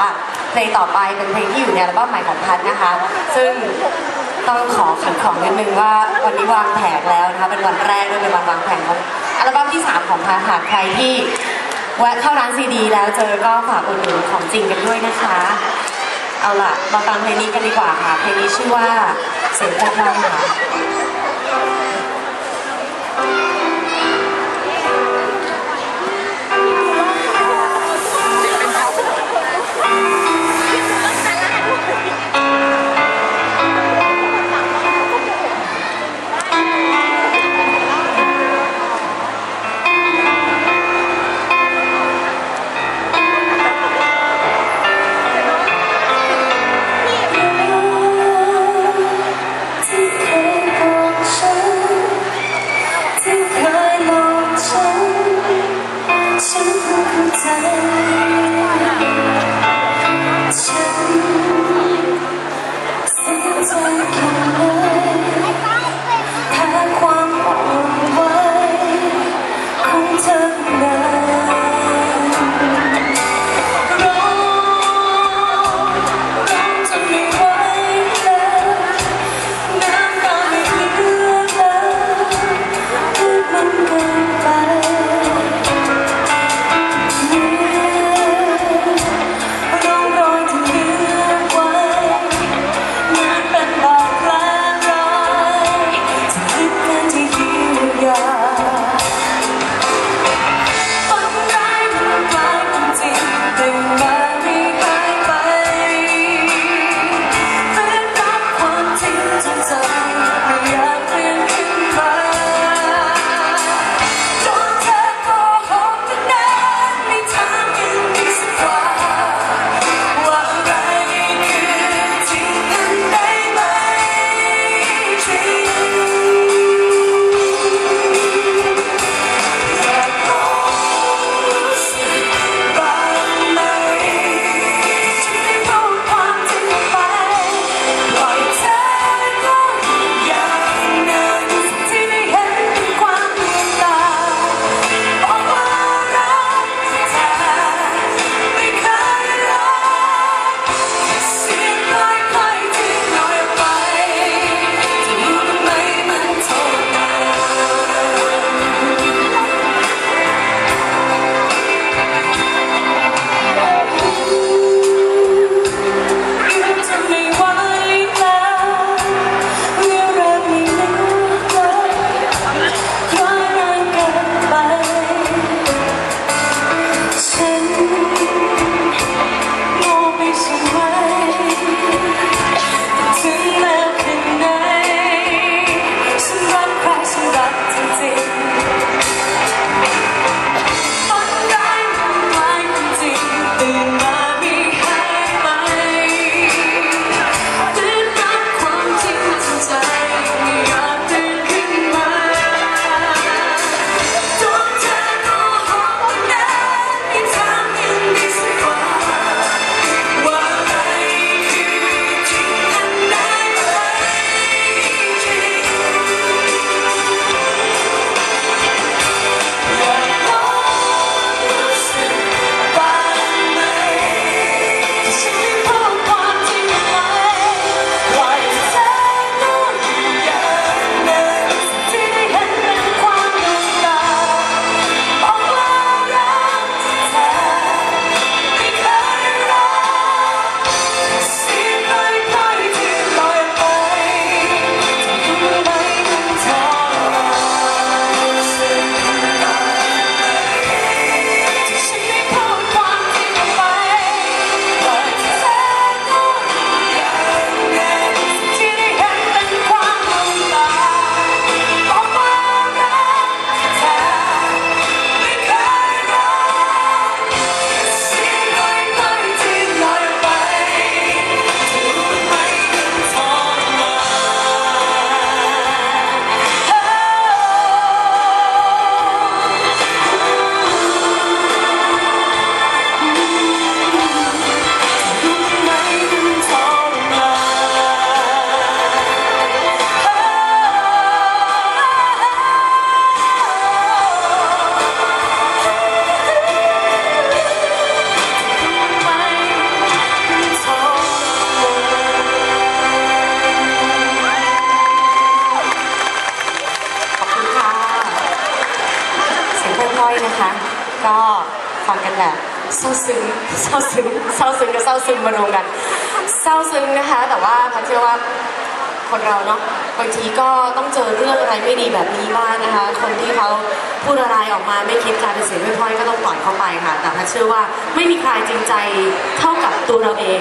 ว่าเพลงต่อไปเป็นเพลงที่อยู่ในอัลบั้มใหม่ของพัทนะคะ ซึ่งต้องขอขันของนิดนึงว่าวันนี้วางแผนแล้วนะคะเป็นวันแรกด้วยเป็นวันวางแผนของอัลบั้มที่ 3 ของพัทหากใครที่แวะเข้าร้านซีดี แล้วเจอก็ฝากอุดหนุนของจริงกันด้วยนะคะ เอาล่ะมาฟังเพลงนี้กันดีกว่าค่ะเพลงนี้ชื่อว่าเสียงเพราค่ะ อยนะคะ ก็ฟังกันแบบเศร้าซึ้งเศร้าซึ้งเศร้าซึ้งกับเศร้าซึมมารวมกันเศร้าซึ้งนะคะ แต่ว่าพันเชื่อว่าคนเราเนาะบางทีก็ต้องเจอเรื่องอะไรไม่ดีแบบนี้บ้างนะคะ คนที่เขาพูดอะไรออกมาไม่คิดการเป็นเสียงไม่พอยก็ต้องปล่อยเขาไปค่ะ แต่พันเชื่อว่าไม่มีใครจริงใจเท่ากับตัวเราเอง